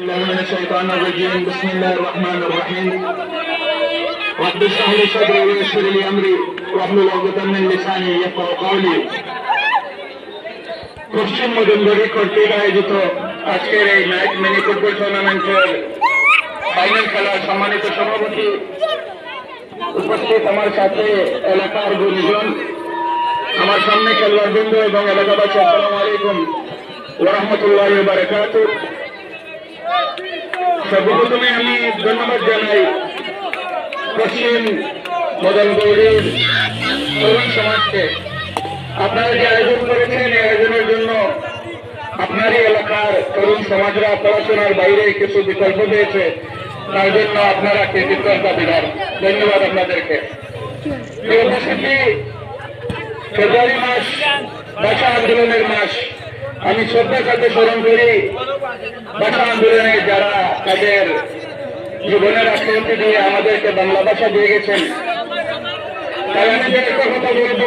الله من الشيطان الرجيم بسم الله الرحمن الرحيم رب اشرح لي صدري ويسر لي امري واحلل عقدة من لساني يفقهوا قولي পশ্চিম মজুমদারি কর্তৃক আয়োজিত আজকের এই নাইট মিনি ফুটবল টুর্নামেন্টের ফাইনাল খেলার সম্মানিত সভাপতি উপস্থিত আমার সাথে এলাকার গুণীজন আমার সামনে খেলোয়াড় বৃন্দ এবং এলাকাবাসী আসসালামু আলাইকুম ওরহমতুল্লাহ বারকাত সর্বপ্রথমে আমি ধন্যবাদ জানাই পশ্চিম মদন গৌরীর তরুণ সমাজকে। আপনারা যে আয়োজন করেছেন, এই আয়োজনের জন্য আপনারই এলাকার তরুণ সমাজরা পড়াশোনার বাইরে কিছু বিকল্প পেয়েছে, তার জন্য আপনারা কৃতিজ্ঞতা দিলাম ধন্যবাদ আপনাদেরকে। ফেব্রুয়ারি মাস, ভাষা আন্দোলনের মাস। আমি শ্রদ্ধার সাথে স্মরণ করি ভাষা আন্দোলনে যারা তাদের জীবনের আত্মহত্যা দিয়ে আমাদেরকে বাংলা ভাষা দিয়ে গেছেন তাই আমি যে একটা কথা বলব।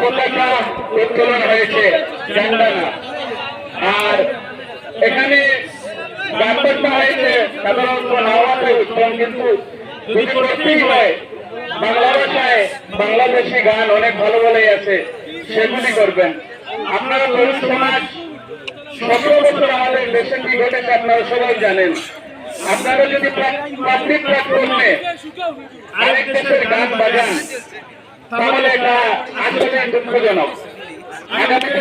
পতাকা উত্তোলন হয়েছে আর এখানে হয়েছে, সাধারণত নাওয়াতে উত্তম কিন্তু হয়। বাংলা ভাষায় বাংলাদেশি গান অনেক ভালো ভালোই আছে। সেগুলি করবেন। আপনারা তরুণ সমাজ, সতেরো বছর আমাদের দেশে কি ঘটেছে আপনারা সবাই জানেন। আপনারা যদি পাবলিক প্ল্যাটফর্মে আরেক দেশের গান বাজান, তাহলে এটা আসলে দুঃখজনক। আগামীতে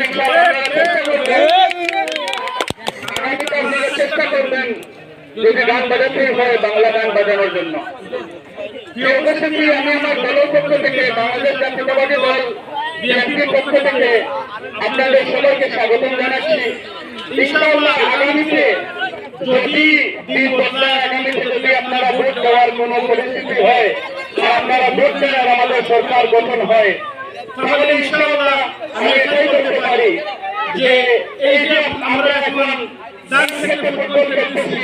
চেষ্টা করবেন যদি গান বাজাতে হয় বাংলা গান বাজানোর জন্য। আমি আমার দলের পক্ষ থেকে বাংলাদেশ জাতীয়তাবাদী দল বিএনপির পক্ষ থেকে আপনাদের সবাইকে স্বাগতম জানাচ্ছি। ইনশাআল্লাহ আগামীতে যদি দিন বদলায় আগামীতে যদি আপনারা ভোট দেওয়ার কোনো পরিস্থিতি হয় আপনারা ভোট দেওয়ার আমাদের সরকার গঠন হয় তাহলে ইনশাআল্লাহ আমি এটাই করতে পারি যে এই যে আমরা এখন ফুটবল খেলতেছি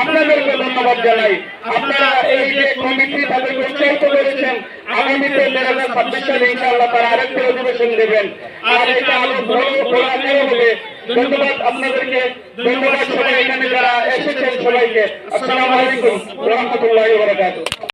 আপনাদেরকে ধন্যবাদ জানাই। আপনারা এই যে কমিটি তাদেরকে উৎসাহিত করেছেন, আগামীতে দেড় হাজার ছাব্বিশ সালে ইনশাআল্লাহ তারা আরেকটি অধিবেশন দেবেন। আর এটা আরও বড় খোলামেলা হবে। ধন্যবাদ আপনাদেরকে। ধন্যবাদ সবাই এখানে যারা এসেছেন সবাইকে। আসসালামু আলাইকুম। রহমতুল্লাহ বারাকাতুহু।